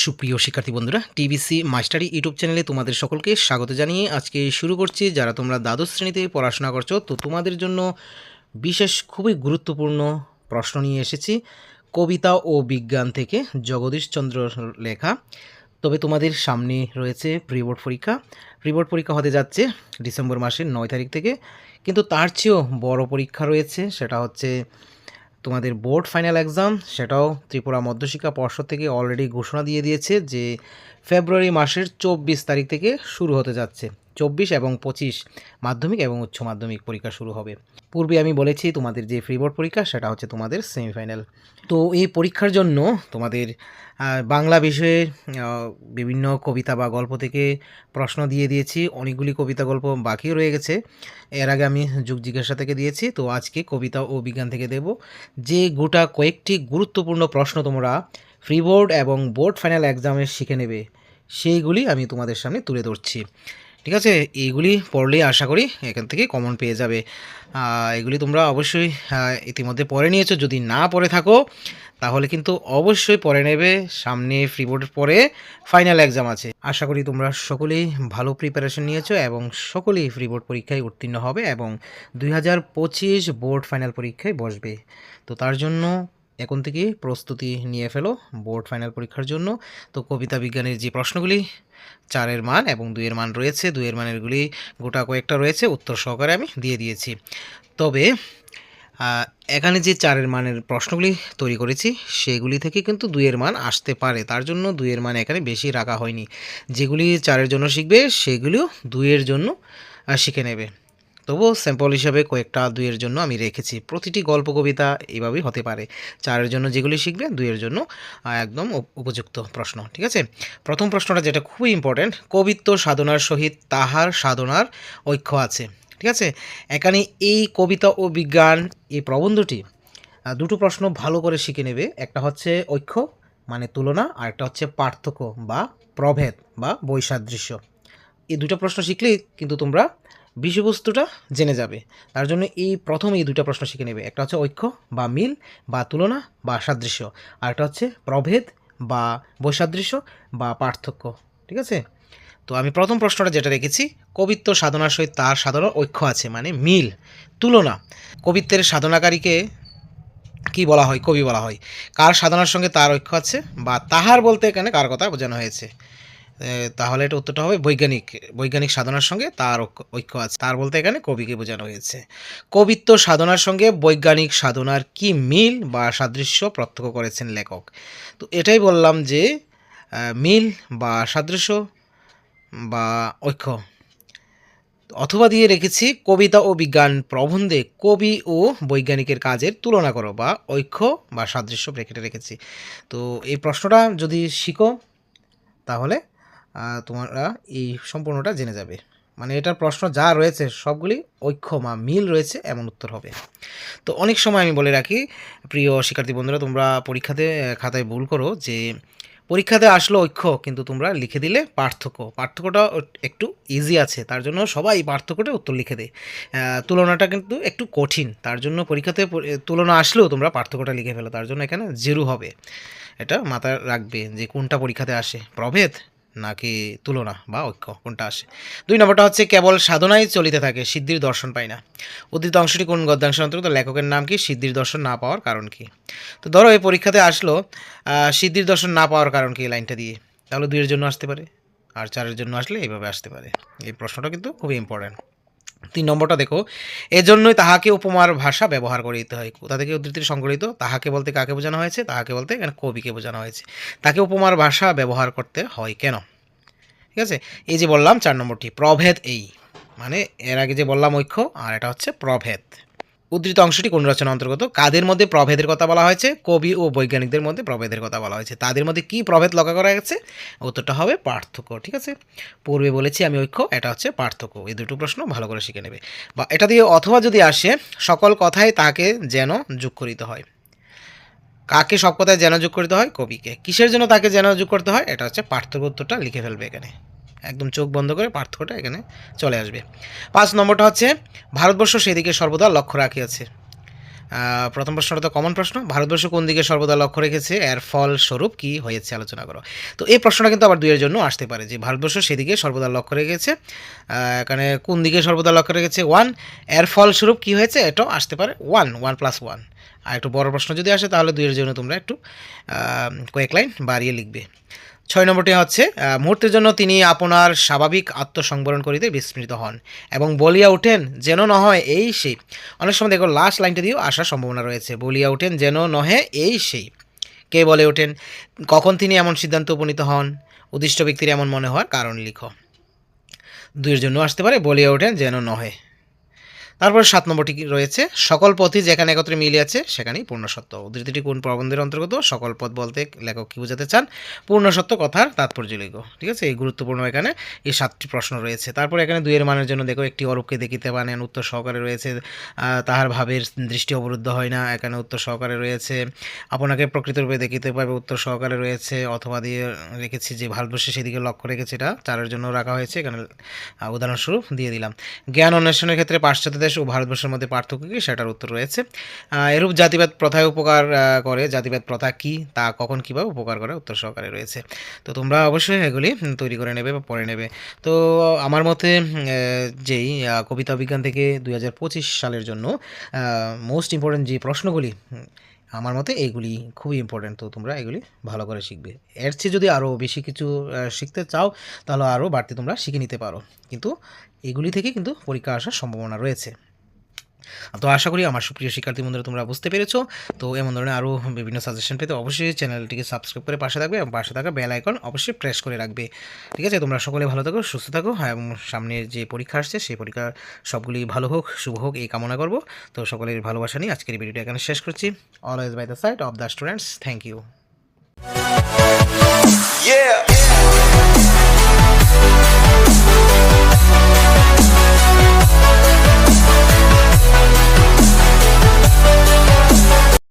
সুপ্রিয় শিক্ষার্থী বন্ধুরা টিবিসি মাস্টারি ইউটিউব চ্যানেলে তোমাদের সকলকে স্বাগত জানিয়ে আজকে শুরু করছি। যারা তোমরা দ্বাদশ শ্রেণীতে পড়াশোনা করছ, তো তোমাদের জন্য বিশেষ খুবই গুরুত্বপূর্ণ প্রশ্ন নিয়ে এসেছি। কবিতা ও বিজ্ঞান থেকে জগদীশচন্দ্র লেখা। তবে তোমাদের সামনে রয়েছে প্রিবোর্ড পরীক্ষা। প্রিবোর্ড পরীক্ষা হতে যাচ্ছে ডিসেম্বর মাসের নয় তারিখ থেকে। কিন্তু তার চেয়েও বড় পরীক্ষা রয়েছে, সেটা হচ্ছে তোমাদের বোর্ড ফাইনাল এক্সাম, সেটাও ত্রিপুরা মধ্যশিক্ষা পর্ষদ থেকে অলরেডি ঘোষণা দিয়ে দিয়েছে যে ফেব্রুয়ারি মাসের চব্বিশ তারিখ থেকে শুরু হতে যাচ্ছে। চব্বিশ এবং পঁচিশ মাধ্যমিক এবং উচ্চ মাধ্যমিক পরীক্ষা শুরু হবে। পূর্বে আমি বলেছি তোমাদের যে ফ্রি বোর্ড পরীক্ষা, সেটা হচ্ছে তোমাদের সেমিফাইনাল। তো এই পরীক্ষার জন্য তোমাদের বাংলা বিষয়ে বিভিন্ন কবিতা বা গল্প থেকে প্রশ্ন দিয়ে দিয়েছি। অনেকগুলি কবিতা গল্প বাকি রয়ে গেছে। এর আগে আমি যুগ জিজ্ঞাসা থেকে দিয়েছি। তো আজকে কবিতা ও বিজ্ঞান থেকে দেব। যে গোটা কয়েকটি গুরুত্বপূর্ণ প্রশ্ন তোমরা ফ্রি বোর্ড এবং বোর্ড ফাইনাল এক্সামে শিখে নেবে, সেইগুলি আমি তোমাদের সামনে তুলে ধরছি। ঠিক আছে? এইগুলি পড়লেই আশা করি এখান থেকে কমন পেয়ে যাবে। এগুলি তোমরা অবশ্যই ইতিমধ্যে পড়ে নিয়েছো। যদি না পড়ে থাকো, তাহলে কিন্তু অবশ্যই পড়ে নেবে। সামনে ফ্রি বোর্ডের পরে ফাইনাল এক্সাম আছে। আশা করি তোমরা সকলেই ভালো প্রিপারেশন নিয়েছো এবং সকলেই ফ্রি বোর্ড পরীক্ষায় উত্তীর্ণ হবে এবং দুই হাজার পঁচিশ বোর্ড ফাইনাল পরীক্ষায় বসবে। তো তার জন্য এখন থেকে প্রস্তুতি নিয়ে ফেলো বোর্ড ফাইনাল পরীক্ষার জন্য। তো কবিতা বিজ্ঞানের যে প্রশ্নগুলি, চারের মান এবং দুইয়ের মান রয়েছে, দুইয়ের মানেরগুলি গোটা কয়েকটা রয়েছে, উত্তর সহকারে আমি দিয়ে দিয়েছি। তবে এখানে যে চারের মানের প্রশ্নগুলি তৈরি করেছি, সেগুলি থেকে কিন্তু দুইয়ের মান আসতে পারে। তার জন্য দুইয়ের মান এখানে বেশি রাখা হয়নি। যেগুলি চারের জন্য শিখবে, সেগুলিও দুইয়ের জন্য শিখে নেবে। তবুও স্যাম্পল হিসাবে কয়েকটা দুইয়ের জন্য আমি রেখেছি। প্রতিটি গল্প, কবিতা এইভাবেই হতে পারে। চারের জন্য যেগুলি শিখবে, দুইয়ের জন্য একদম উপ- উপযুক্ত প্রশ্ন, ঠিক আছে? প্রথম প্রশ্নটা যেটা খুবই ইম্পর্ট্যান্ট কবিত্ব সাধনার সহিত তাহার সাধনার ঐক্য আছে, ঠিক আছে? এখানে এই কবিতা ও বিজ্ঞান, এই প্রবন্ধটি দুটো প্রশ্ন ভালো করে শিখে নেবে। একটা হচ্ছে ঐক্য মানে তুলনা, আর একটা হচ্ছে পার্থক্য বা প্রভেদ বা বৈসাদৃশ্য। এই দুটো প্রশ্ন শিখলেই কিন্তু তোমরা বিষয়বস্তুটা জেনে যাবে। তার জন্য এই প্রথম এই দুটা প্রশ্ন শিখে নেবে। একটা হচ্ছে ঐক্য বা মিল বা তুলনা বা সাদৃশ্য। আর একটা হচ্ছে প্রভেদ বা বৈসাদৃশ্য বা পার্থক্য। ঠিক আছে? তো আমি প্রথম প্রশ্নটা যেটা রেখেছি, কবিত্ব সাধনার সহিত তার সাধনার ঐক্য আছে মানে মিল, তুলনা। কবিত্বের সাধনাকারীকে কি বলা হয়? কবি বলা হয়। কার সাধনার সঙ্গে তার ঐক্য আছে বা তাহার বলতে এখানে কার কথা বোঝানো হয়েছে? তাহলে এটা উত্তরটা হবে বৈজ্ঞানিক। বৈজ্ঞানিক সাধনার সঙ্গে তার ঐক্য- আছে। তার বলতে এখানে কবিকে বোঝানো হয়েছে। কবিত্ব সাধনার সঙ্গে বৈজ্ঞানিক সাধনার কি মিল বা সাদৃশ্য প্রত্যক্ষ করেছেন লেখক? তো এটাই বললাম যে মিল বা সাদৃশ্য বা ঐক্য। অথবা দিয়ে রেখেছি, কবিতা ও বিজ্ঞান প্রবন্ধে কবি ও বৈজ্ঞানিকের কাজের তুলনা করো বা ঐক্য বা সাদৃশ্য ব্রেকেটে রেখেছি। তো এই প্রশ্নটা যদি শিখো, তাহলে তোমরা এই সম্পূর্ণটা জেনে যাবে। মানে এটার প্রশ্ন যা রয়েছে, সবগুলি ঐক্য বা মিল রয়েছে, এমন উত্তর হবে। তো অনেক সময় আমি বলে রাখি, প্রিয় শিক্ষার্থী বন্ধুরা, তোমরা পরীক্ষাতে খাতায় ভুল করো যে, পরীক্ষাতে আসলো ঐক্য, কিন্তু তোমরা লিখে দিলে পার্থক্য। পার্থক্যটা একটু ইজি আছে, তার জন্য সবাই পার্থক্যটা উত্তর লিখে দেয়। তুলনাটা কিন্তু একটু কঠিন, তার জন্য পরীক্ষাতে তুলনা আসলেও তোমরা পার্থক্যটা লিখে ফেলো, তার জন্য এখানে জিরো হবে। এটা মাথায় রাখবে যে কোনটা পরীক্ষাতে আসে। প্রভেদ? নাকি তুলনা বা ঐক্য? কোনটা আসে? দুই নম্বরটা হচ্ছে, কেবল সাধনাই চলিতে থাকে, সিদ্ধির দর্শন পায় না। উদ্ধৃত অংশটি কোন গদ্যাংশের অন্তর্গত? লেখকের নাম কি? সিদ্ধির দর্শন না পাওয়ার কারণ কি? তো ধরো, এই পরীক্ষাতে আসলো সিদ্ধির দর্শন না পাওয়ার কারণ কি লাইনটা দিয়ে? তাহলে দুইয়ের জন্য আসতে পারে, আর চারের জন্য আসলে এইভাবে আসতে পারে। এই প্রশ্নটা কিন্তু খুবই ইম্পর্ট্যান্ট তিন নম্বরটা দেখো, এজন্যই তাহাকে উপমার ভাষা ব্যবহার করিতে হয়। কোথা থেকে উদ্ধৃতির সংকলিত? তাহাকে বলতে কাকে বোঝানো হয়েছে? তাহাকে বলতে এখানে কবিকে বোঝানো হয়েছে। তাকে উপমার ভাষা ব্যবহার করতে হয় কেন? ঠিক আছে? এই যে বললাম, চার নম্বরটি, প্রভেদ এই। মানে এর আগে যে বললাম ঐক্য, আর এটা হচ্ছে প্রভেদ। উদ্ধৃত অংশটি কোন রচনা অন্তর্গত? কাদের মধ্যে প্রভেদের কথা বলা হয়েছে? কবি ও বৈজ্ঞানিকদের মধ্যে প্রভেদের কথা বলা হয়েছে। তাদের মধ্যে কি প্রভেদ লক্ষ্য করা গেছে? উত্তরটা হবে পার্থক্য, ঠিক আছে? পূর্বে বলেছি আমি ঐক্য, এটা হচ্ছে পার্থক্য। এই দুটো প্রশ্ন ভালো করে শিখে নেবে। বা এটা দিয়ে অথবা যদি আসে, সকল কথাই তাকে যেন যোগ করিতে হয়। কাকে সব কথায় যোগ করতে হয়? কবিকে। কিসের জন্য তাকে যোগ করতে হয়? এটা হচ্ছে পার্থক্য উত্তরটা লিখে ফেলবে এখানে। একদম চোখ বন্ধ করে পার্থক্যটা এখানে চলে আসবে। পাঁচ নম্বরটা হচ্ছে, ভারতবর্ষ সেদিকে সর্বদা লক্ষ্য রাখিয়াছে। প্রথম প্রশ্নটা তো কমন প্রশ্ন। ভারতবর্ষ কোন দিকে সর্বদা লক্ষ্য রেখেছে? এর ফল স্বরূপ কি হয়েছে আলোচনা করো। তো এই প্রশ্নটা কিন্তু আবার দুইয়ের জন্য আসতে পারে যে ভারতবর্ষ সেদিকে সর্বদা লক্ষ্য রেখেছে এখানে কোন দিকে সর্বদা লক্ষ্য রেখেছে? ওয়ানের ফল স্বরূপ কি হয়েছে? এটাও আসতে পারে ওয়ান ওয়ান প্লাস ওয়ান আর একটু বড় প্রশ্ন যদি আসে তাহলে দুইয়ের জন্য তোমরা একটু কয়েক লাইন বাড়িয়ে লিখবে। ছয় নম্বরটি হচ্ছে মুহূর্তের জন্য তিনি আপনার স্বাভাবিক আত্মসংবরণ করিতে বিস্মৃত হন এবং বলিয়া ওঠেন যেন ন হয় এই সেই। অনেক সময় দেখো লাস্ট লাইনটা দিয়েও আসার সম্ভাবনা রয়েছে। বলিয়া ওঠেন যেন নহে এই সেই। কে বলে ওঠেন, কখন তিনি এমন সিদ্ধান্ত উপনীত হন? উদ্দিষ্ট ব্যক্তির এমন মনে হওয়ার কারণ লিখো। দুইয়ের জন্য আসতে পারে, বলিয়া ওঠেন যেন নহে। তারপর সাত নম্বরটি রয়েছে? সকল পথই যেখানে একত্রে মিলে আছে, সেখানেই পূর্ণ সত্য। উদ্ধৃতিটি কোন প্রবন্ধের অন্তর্গত? সকল পথ বলতে লেখক কি বোঝাতে চান? পূর্ণ সত্য কথার তাৎপর্য লিখো, ঠিক আছে? এই গুরুত্বপূর্ণ এখানে এই সাতটি প্রশ্ন রয়েছে। তারপর এখানে দুইয়ের মানের জন্য দেখো, একটি অরূপকে দেখিতে পানেন উত্তর সহকারে রয়েছে তাহার ভাবের দৃষ্টি অবরুদ্ধ হয় না, এখানে উত্তর সহকারে রয়েছে, আপনাকে প্রকৃতরূপে দেখিতে পাবে উত্তর সহকারে রয়েছে, অথবা দিয়ে রেখেছি যে ভারতবর্ষে সেদিকে লক্ষ্য রেখেছে এটা, চারের জন্য রাখা হয়েছে, এখানে উদাহরণস্বরূপ দিয়ে দিলাম। জ্ঞান অন্বেষণের ক্ষেত্রে পাশ্চাত্য দেশ ও ভারতবর্ষের মধ্যে পার্থক্য কী? সেটার উত্তর রয়েছে। এরূপ জাতিবাদ প্রথায় উপকার করে। জাতিবাদ প্রথা কী? তা কখন কীভাবে উপকার করে? উত্তর সহকারে রয়েছে। তো তোমরা অবশ্যই এগুলি তৈরি করে নেবে বা পড়ে নেবে। তো আমার মতে যেই কবিতা বিজ্ঞান থেকে দুই হাজার পঁচিশ সালের জন্য মোস্ট ইম্পর্টেন্ট যে প্রশ্নগুলি আমার মতে এইগুলি খুবই ইম্পর্ট্যান্ট তো তোমরা এগুলি ভালো করে শিখবে। এর চেয়ে যদি আরও বেশি কিছু শিখতে চাও, তাহলে আরও বাড়তি তোমরা শিখে নিতে পারো। কিন্তু এগুলি থেকে কিন্তু পরীক্ষা আসার সম্ভাবনা রয়েছে। তো আশা করি আমার সুপ্রিয় শিক্ষার্থী বন্ধুরা তোমরা বুঝতে পেরেছ। তো এমন ধরনের আরও বিভিন্ন সাজেশন পেতে অবশ্যই চ্যানেলটিকে সাবস্ক্রাইব করে পাশে থাকবে এবং পাশে থাকা বেল আইকন অবশ্যই প্রেস করে রাখবে। ঠিক আছে, তোমরা সকলে ভালো থাকো, সুস্থ থাকো হ্যাঁ, এবং সামনে যে পরীক্ষা আসছে সেই পরীক্ষা সবগুলি ভালো হোক, শুভ হোক, এই কামনা করব। তো সকলের ভালোবাসা নিয়ে আজকের ভিডিওটা এখানে শেষ করছি। Always by the side of the students thank you Yeah.